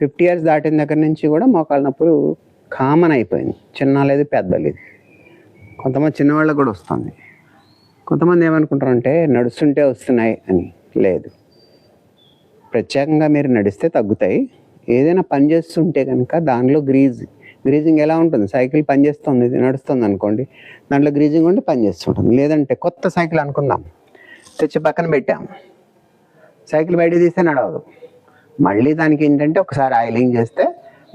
Fifty years దాటిన దగ్గర నుంచి కూడా మోకాళ్ళ నొప్పులు కామన్ అయిపోయింది. చిన్న లేదు పెద్ద లేదు. కొంతమంది చిన్నవాళ్ళకి కూడా వస్తుంది. కొంతమంది ఏమనుకుంటారంటే నడుస్తుంటే వస్తున్నాయి అని. లేదు. ప్రత్యేకంగా మీరు నడిస్తే తగ్గుతాయి. ఏదైనా పని చేస్తుంటే కనుక దానిలో గ్రీజ్ గ్రీజింగ్ ఎలా ఉంటుంది? సైకిల్ పనిచేస్తుంది ఇది నడుస్తుంది అనుకోండి. దాంట్లో గ్రీజింగ్ ఉండి పనిచేస్తుంటుంది లేదంటే కొత్త సైకిల్ అనుకుందాం. తెచ్చి పక్కన పెట్టాం. సైకిల్ బయట తీస్తే నడవదు. మళ్ళీ దానికి ఏంటంటే ఒకసారి ఆయిలింగ్ చేస్తే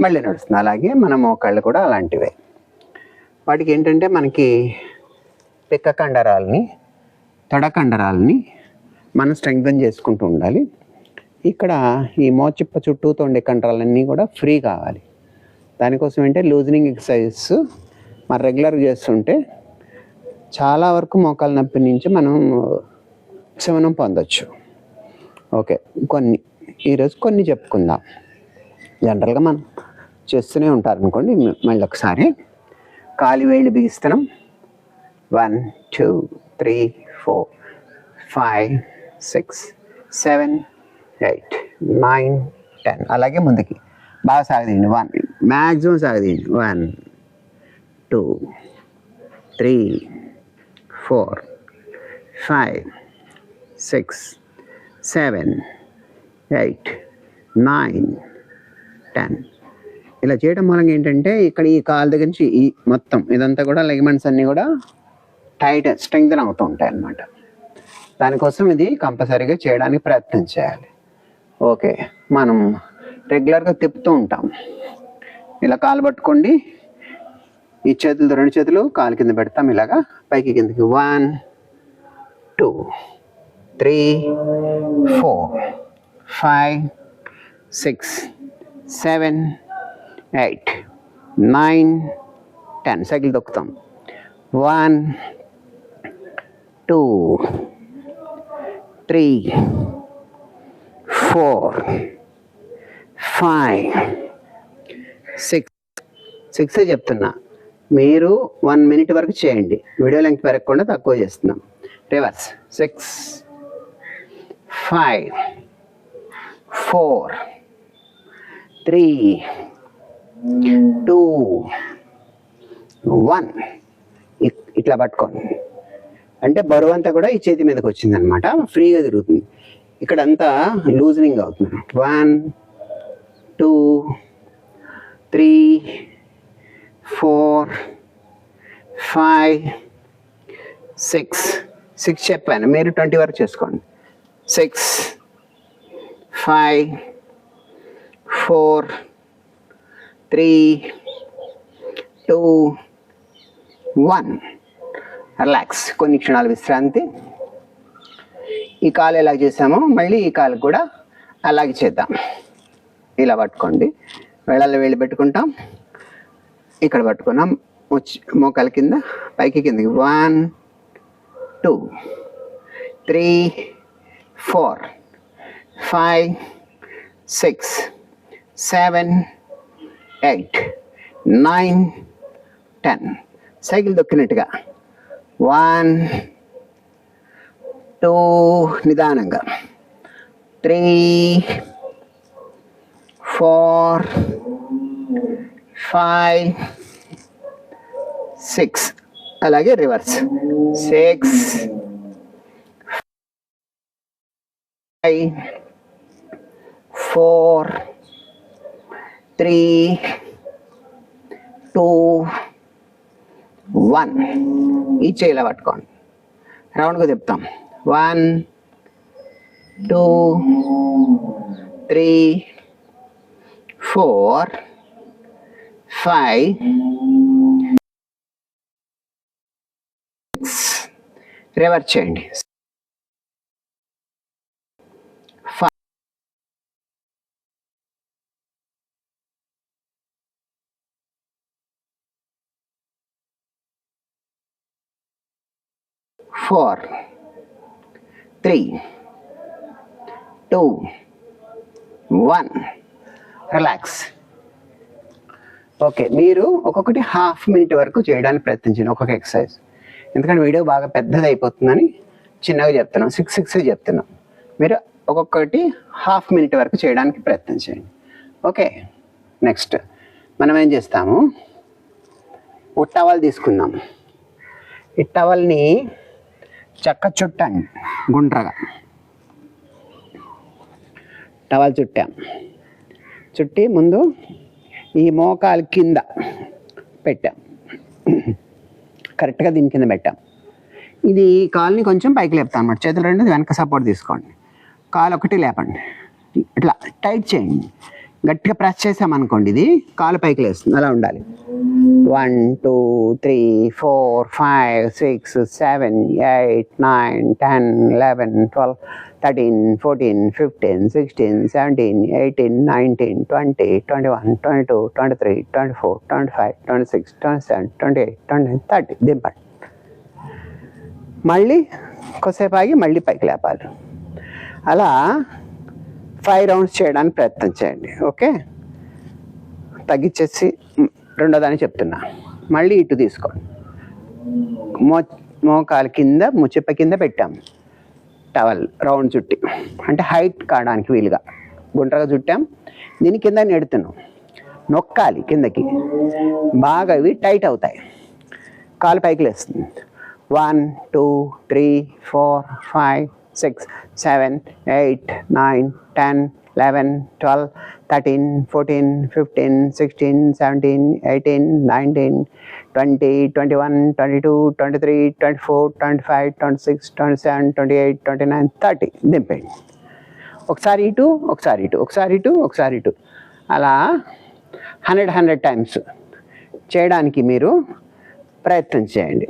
మళ్ళీ నడుస్తుంది. అలాగే మన మోకాళ్ళు కూడా అలాంటివే. వాటికి ఏంటంటే మనకి పిక్క కండరాలని తొడ కండరాలని మనం స్ట్రెంగ్తన్ చేసుకుంటూ ఉండాలి. ఇక్కడ ఈ మోచిప్ప చుట్టూతో ఉండే కండరాలన్నీ కూడా ఫ్రీ కావాలి. దానికోసం ఏంటంటే లూజనింగ్ ఎక్సర్సైజెస్ మనం రెగ్యులర్గా చేస్తుంటే చాలా వరకు మోకాల నొప్పి నుంచి మనం శమనం పొందొచ్చు. ఓకే కొన్ని ఈరోజు కొన్ని చెప్పుకుందాం. జనరల్గా మనం చేస్తూనే ఉంటారు అనుకోండి మళ్ళీ ఒకసారి. కాలి వేళ్ళు బిగిస్తున్నాం. One two three four five six seven eight nine ten అలాగే ముందుకి. బాగా సాగదీయండి. One maximum సాగదీయండి. One two three four five six seven eight nine ten ఇలా చేయడం మూలంగా ఏంటంటే ఇక్కడ ఈ కాలు దగ్గర నుంచి ఈ మొత్తం ఇదంతా కూడా లెగమెంట్స్ అన్నీ కూడా టైట్ స్ట్రెంగ్తన్ అవుతూ ఉంటాయి అన్నమాట. దానికోసం ఇది కంపల్సరీగా చేయడానికి ప్రయత్నం చేయాలి. ఓకే మనం రెగ్యులర్గా తిప్పుతూ ఉంటాం. ఇలా కాలు పట్టుకోండి. ఈ చేతులు రెండు చేతులు కాలు కింద పెడతాం ఇలాగా. పైకి కిందకి one two three four five six seven eight nine ten. Cycle తొక్కుతాం. One two three four five six. Six చెప్తున్నా. మీరు వన్ మినిట్ వరకు చేయండి. వీడియో లెంగ్త్ పెరగకుండా తక్కువ చేస్తున్నాం. Reverse. Six five four. Three. Two. One. ఇట్లా పట్టుకోండి. అంటే బరువు అంతా కూడా ఈ చేతి మీదకి వచ్చింది అనమాట ఫ్రీగా తిరుగుతుంది. ఇక్కడ అంతా లూజనింగ్ అవుతుంది. One two three four five six. Six చెప్పాను. మీరు ట్వంటీ వరకు చేసుకోండి. Six. Five four three two one relax కొన్ని క్షణాలు విశ్రాంతి. ఈ కాలు ఎలా చేసామో మళ్ళీ ఈ కాలు కూడా అలాగే చేద్దాం. ఇలా పట్టుకోండి. వేళల్లో వేళ్ళు పెట్టుకుంటాం. ఇక్కడ పట్టుకున్నాం. మోకాల కింద పైకి కిందకి. One two three four five six seven eight nine ten cycle దొక్కినట్టుగా. One two నిదానంగా. త్రీ ఫోర్ ఫైవ్ సిక్స్ అలాగే reverse six five four three two one. ఈ చేయిలో పట్టుకోండి. రౌండ్గా చెప్తాం. One two three four five six. Reverse చేయండి. Four. Three. Two. One. Relax. Okay మీరు ఒక్కొక్కటి హాఫ్ మినిట్ వరకు చేయడానికి ప్రయత్నించండి ఒక్కొక్క ఎక్సర్సైజ్. ఎందుకంటే వీడియో బాగా పెద్దది అయిపోతుందని చిన్నగా చెప్తున్నాం సిక్స్ సిక్స్ చెప్తున్నాం. మీరు ఒక్కొక్కటి హాఫ్ మినిట్ వరకు చేయడానికి ప్రయత్నం చేయండి ఓకే నెక్స్ట్. మనం ఏం చేస్తాము? ఓ తీసుకుందాం. ఈ టవల్ని చక్క చుట్టాం గుండ్రగా. టవల్ చుట్టాం. చుట్టి ముందు ఈ మోకాలు కింద పెట్టాం. కరెక్ట్గా దీని కింద పెట్టాం. ఇది కాల్ని కొంచెం పైకి లేపుతాం అనమాట చేతులు రెండు వెనక సపోర్ట్ తీసుకోండి. కాలు ఒకటి లేపండి. ఇట్లా టైట్ చేయండి. గట్టిగా ప్రెస్ చేసామనుకోండి ఇది కాలు పైకి లేస్తుంది. అలా ఉండాలి. One two three four five six seven eight nine ten eleven twelve thirteen fourteen fifteen sixteen seventeen eighteen nineteen twenty twenty one twenty two twenty three twenty four twenty five twenty six twenty seven twenty eight twenty nine thirty దింపండి. మళ్ళీ కొద్దిసేపు ఆగి మళ్ళీ పైకి లేపాలి. అలా five rounds చేయడానికి ప్రయత్నం చేయండి ఓకే? తగ్గించేసి రెండోదాన్ని చెప్తున్నా. మళ్ళీ ఇటు తీసుకోండి. మో మోకాల కింద ముచ్చిప్ప కింద పెట్టాం టవల్ రౌండ్ చుట్టి అంటే హైట్ కావడానికి వీలుగా. గుండ్రగా చుట్టాం దీని కింద నెడుతున్నాం. నొక్కాలి కిందకి. బాగా ఇవి టైట్ అవుతాయి. కాలు పైకి లేస్తుంది. One two three four five six seven eight nine ten eleven twelve thirteen fourteen fifteen sixteen seventeen eighteen nineteen twenty twenty one twenty two twenty three twenty four twenty five twenty six twenty seven twenty eight twenty nine thirty దింపేయండి. ఒకసారి ఇటు ఒకసారి ఇటు ఒకసారి ఇటు ఒకసారి ఇటు. అలా hundred hundred times చేయడానికి మీరు ప్రయత్నం చేయండి.